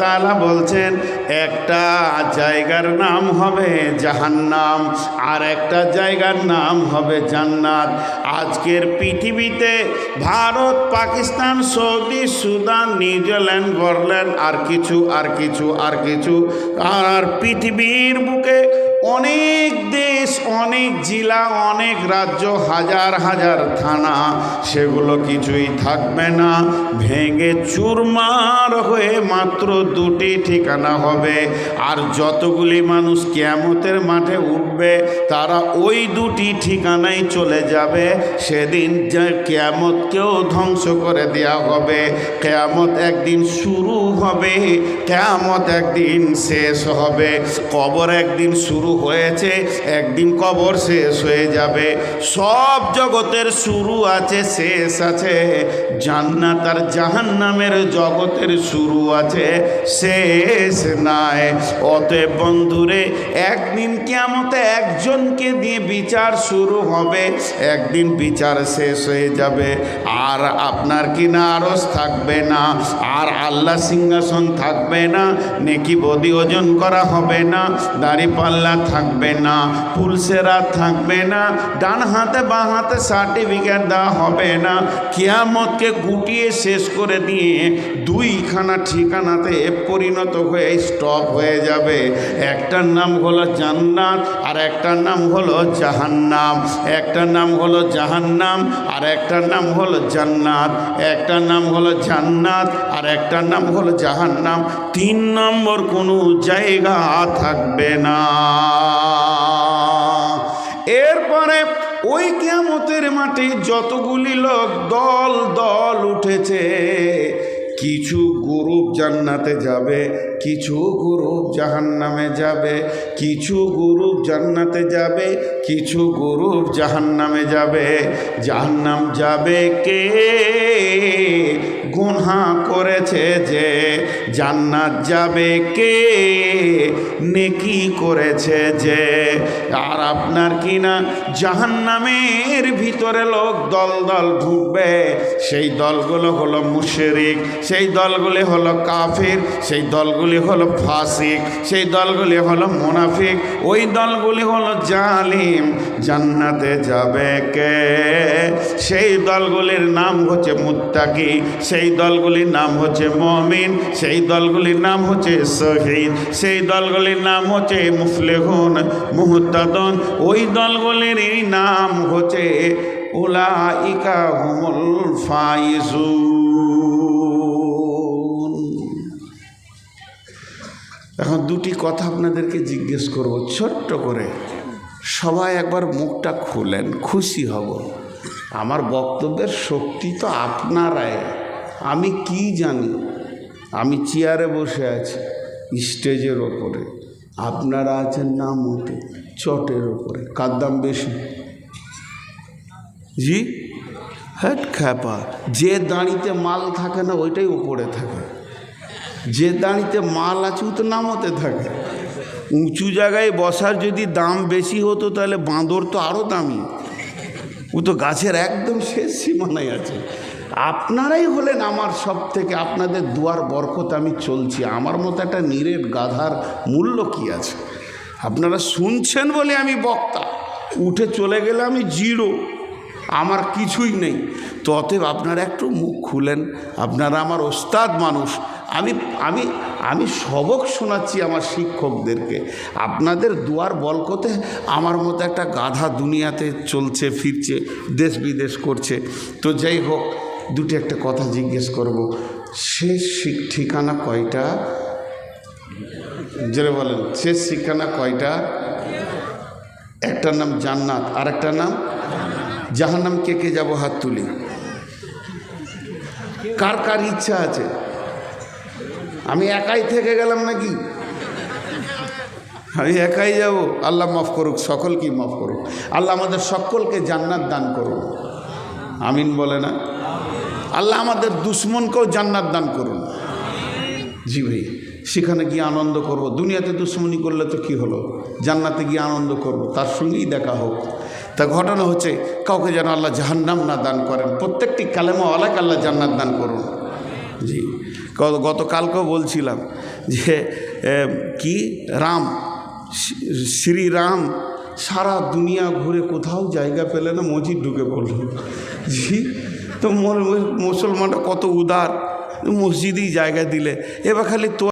তাআলা বলছেন, একটা জায়গার নাম হবে জাহান্নাম, আর একটা জায়গার নাম হবে জান্নাত। আজকের পৃথিবীতে Bharat, Pakistan, Saudi, Sudan, New Zealand গরল্যান্ড আর কিছু আর কিছু আর কিছু, আর পৃথিবীর বুকে অনেক অনেক জেলা, অনেক রাজ্য, হাজার হাজার থানা, সেগুলো কিছুই থাকবে না। ভেঙে চুরমার হয়ে মাত্র দুটি ঠিকানা হবে। আর যতগুলি মানুষ কেয়ামতের মাঠে উঠবে, তারা ওই দুটি ঠিকানায় চলে যাবে। সেদিন কেয়ামতকেও ধ্বংস করে দেওয়া হবে। কেয়ামত একদিন শুরু হবে, কেয়ামত একদিন শেষ হবে। কবর একদিন শুরু হয়েছে, একদিন কবর শেষ হয়ে যাবে। সব জগতের শুরু আছে, শেষ আছে। জান্নাত আর জাহান্নামের জগতের শুরু আছে, শেষ নাই। অতএব বন্ধুরে, একদিন কেমতে একজনকে দিয়ে বিচার শুরু হবে। একদিন বিচার শেষ হয়ে যাবে। আর আপনার কিনা আরস থাকবে না, আর আল্লাহ সিংহাসন থাকবে না, নেকি বদি ওজন করা হবে না, দাড়ি পাল্লা থাকবে না পুলসেরা থাকবে না, ডান হাতে বাঁ হাতে সার্টিফিকেট দেওয়া হবে না। কেয়ামতকে গুটিয়ে শেষ করে দিয়ে দুইখানা ঠিকানাতে পরিণত হয়ে স্টপ হয়ে যাবে। একটার নাম হলো জান্নাত, আর একটার নাম হলো জাহান্নাম। একটার নাম হলো জাহান্নাম, আর একটার নাম হলো জান্নাত। একটার নাম হলো জান্নাত, আর একটার নাম হলো জাহান্নাম। তিন নম্বর কোনো জায়গা থাকবে না। ওই কেমতের মাঠে যতগুলি লোক দল দল উঠেছে কিছু গ্রুপ জান্নাতে যাবে কিছু গ্রুপ জাহান্নামে যাবে, কিছু গ্রুপ জান্নাতে যাবে, কিছু গ্রুপ জাহান্নামে যাবে। জাহান্নাম যাবে কে? গুনহা করেছে যে, জান্নাত যাবে কে? নেকি করেছে যে। আর আপনার কি না জাহান্নামের ভিতরে লোক দল দল ঢুকবে? সেই দলগুলো হলো মুশরিক, সেই দলগুলি হলো কাফির, সেই দলগুলি হলো ফাসিক, সেই দলগুলি হলো মুনাফিক, ওই দলগুলি হলো জালিম। জান্নাতে যাবে কে? সেই দলগুলির নাম হচ্ছে মুত্তাকি, সেই দলগুলির নাম হচ্ছে মমিন, সেই দলগুলির নাম হচ্ছে শহীদ, সেই দলগুলির নাম হচ্ছে মুফলেহুন, মুহতাদন। ওই দলগুলির নাম হচ্ছে উলাইকা হুমুল ফাইজুন। কথা আপনাদেরকে জিজ্ঞেস করব, ছোট্ট করে। সবাই একবার মুখটা খুলেন, খুশি হব। আমার বক্তব্যের শক্তি তো আপনারাই। আমি কি জানি? আমি চেয়ারে বসে আছি, স্টেজের ওপরে। আপনারা আছেন না মোটে, চটের ওপরে। কার দাম বেশি? জি? হ্যাঁ খ্যাপা। যে দাঁড়িতে মাল থাকে না, ওইটাই উপরে থাকে। যে দাঁড়িতে মাল আছে, ও তো নামতে থাকে। উঁচু জায়গায় বসার যদি দাম বেশি হতো, তাহলে বাঁদর তো আরও দামি। ও তো গাছের একদম শেষ সীমানায় আছে। আপনারাই হলেন আমার সব থেকে আপনাদের দুয়ার বরকত আমি চলছি। আমার মতো একটা নিরেট গাধার মূল্য কি আছে? আপনারা শুনছেন বলে আমি বক্তা। উঠে চলে গেলে আমি জিরো। আমার কিছুই নেই। তো অতএব আপনারা একটু মুখ খুলেন। আপনারা আমার ওস্তাদ মানুষ। আমি আমি আমি সবক শোনাচ্ছি আমার শিক্ষকদেরকে। আপনাদের দুয়ার বলকতে আমার মতো একটা গাধা দুনিয়াতে চলছে, ফিরছে, দেশ বিদেশ করছে। তো যাই হোক, দুটি একটা কথা জিজ্ঞেস করব। শেষ ঠিকানা কয়টা? যেটা বলেন, শেষ ঠিকানা কয়টা? একটার নাম জান্নাত আর একটার নাম? জাহান্নাম কে কে যাব হাত তুলি? কার কার ইচ্ছা আছে? আমি একাই থেকে গেলাম নাকি? আমি একাই যাব। আল্লাহ মাফ করুক সকলকে মাফ করুক। আল্লাহ আমাদের সকলকে জান্নাত দান করুন। আমিন বলে না। আল্লাহ আমাদের দুশ্মনকেও জান্নাত দান করুন। জি ভাই, সেখানে গিয়ে আনন্দ করব। দুনিয়াতে দুশ্মনী করলে তো কি হলো? জান্নাতে গিয়ে আনন্দ করব, তার সঙ্গেই দেখা হোক। তা ঘটনা হচ্ছে, কাউকে যেন আল্লাহ জাহান্নাম না দান করেন। প্রত্যেকটি কালেমা অলাক আল্লাহ জান্নাত দান করুন। জি গতকালকেও বলছিলাম যে কি? রাম। শ্রীরাম সারা দুনিয়া ঘুরে কোথাও জায়গা পেলে না মসজিদ ঢুকে পড়ল। জি তো মুসলমানটা কত উদার। মসজিদেই জায়গা দিলে। এবার খালি তো